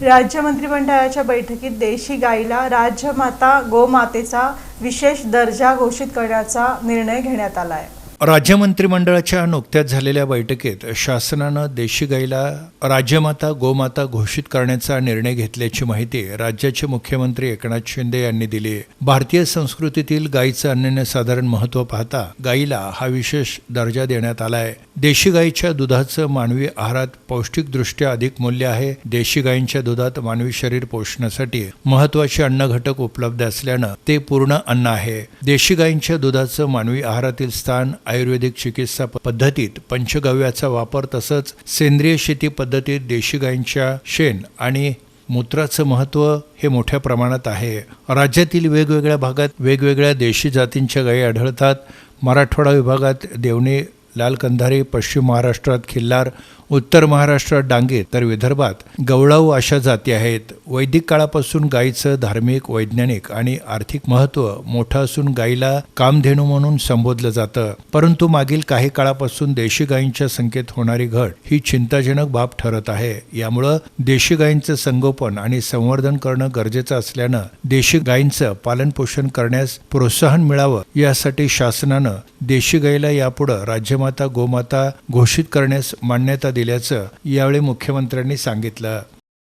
राज्य मंत्रिमंडळाच्या बैठकीत देशी गाईला राज्यमाता गोमातेचा विशेष दर्जा घोषित करण्याचा निर्णय घेण्यात आला आहे राज्य मंत्रिमंडळाच्या नुकत्याच झालेल्या बैठकीत शासनानं देशी गाईला राज्यमाता गोमाता घोषित करण्याचा निर्णय घेतल्याची माहिती राज्याचे मुख्यमंत्री एकनाथ शिंदे यांनी दिली. भारतीय संस्कृतीतील गायीचं अनन्यसाधारण महत्त्व पाहता गायीला हा विशेष दर्जा देण्यात आला आहे देशी गाईच्या दुधाचं मानवी आहारात पौष्टिकदृष्ट्या अधिक मूल्य आहे. देशी गायींच्या दुधात मानवी शरीर पोषणासाठी महत्त्वाचे अन्न घटक उपलब्ध असल्यानं ते पूर्ण अन्न आहे. देशी गायींच्या दुधाचं मानवी आहारातील स्थान आयुर्वेदिक चिकित्सा पद्धतीत पंचगव्याचा वापर तसंच सेंद्रिय शेती पद्धतीत देशी गायींच्या शेण आणि मूत्राचं महत्त्व हे मोठ्या प्रमाणात आहे. राज्यातील वेगवेगळ्या भागात वेगवेगळ्या देशी जातींच्या गायी आढळतात. मराठवाडा विभागात देवणी लाल कंधारी पश्चिम महाराष्ट्रात खिल्लार उत्तर महाराष्ट्रात डांगे तर विदर्भात गवळाऊ अशा जाती आहेत. वैदिक काळापासून गायीचं धार्मिक वैज्ञानिक आणि आर्थिक महत्त्व मोठं असून गायीला कामधेनू म्हणून संबोधलं जातं. परंतु मागील काही काळापासून देशी गायींच्या संख्येत होणारी घट ही चिंताजनक बाब ठरत आहे. यामुळं देशी गायींचं संगोपन आणि संवर्धन करणं गरजेचं असल्यानं देशी गायींचं पालनपोषण करण्यास प्रोत्साहन मिळावं यासाठी शासनानं देशी गायीला यापुढं राज्यमाता गोमाता घोषित करण्यास मान्यता दिल्याचं यावेळी मुख्यमंत्र्यांनी सांगितलं.